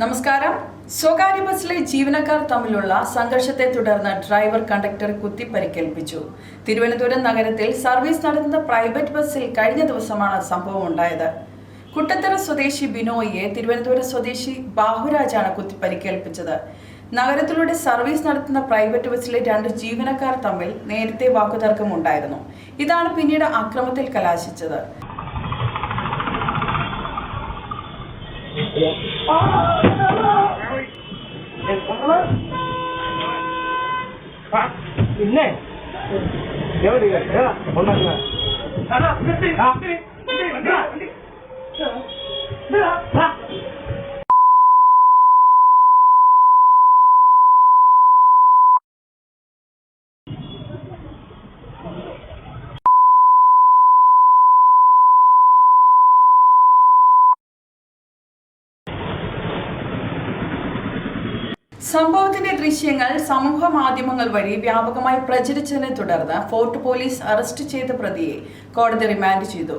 നമസ്കാരം. സ്വകാര്യ ബസ്സിലെ ജീവനക്കാർ തമ്മിലുള്ള സംഘർഷത്തെ തുടർന്ന് ഡ്രൈവർ കണ്ടക്ടർ കുത്തി പരിക്കേൽപ്പിച്ചു. തിരുവനന്തപുരം നഗരത്തിൽ സർവീസ് നടത്തുന്ന പ്രൈവറ്റ് ബസ്സിൽ കഴിഞ്ഞ ദിവസമാണ് സംഭവം ഉണ്ടായത്. കുട്ടത്തറ സ്വദേശി ബിനോയിയെ തിരുവനന്തപുരം സ്വദേശി ബാഹുരാജാണ് കുത്തി പരിക്കേൽപ്പിച്ചത്. നഗരത്തിലൂടെ സർവീസ് നടത്തുന്ന പ്രൈവറ്റ് ബസ്സിലെ രണ്ട് ജീവനക്കാർ തമ്മിൽ നേരത്തെ വാക്കുതർക്കം ഉണ്ടായിരുന്നു ഇതാണ് പിന്നീട് അക്രമത്തിൽ കലാശിച്ചത്. ನಿನ್ನೆ ದೇವರಿಗೆ ಹೇಳ സംഭവത്തിന്റെ ദൃശ്യങ്ങൾ സമൂഹ മാധ്യമങ്ങൾ വഴി വ്യാപകമായി പ്രചരിച്ചതിനെ തുടർന്ന് ഫോർട്ട് പോലീസ് അറസ്റ്റ് ചെയ്ത പ്രതിയെ കോടതി റിമാൻഡ് ചെയ്തു.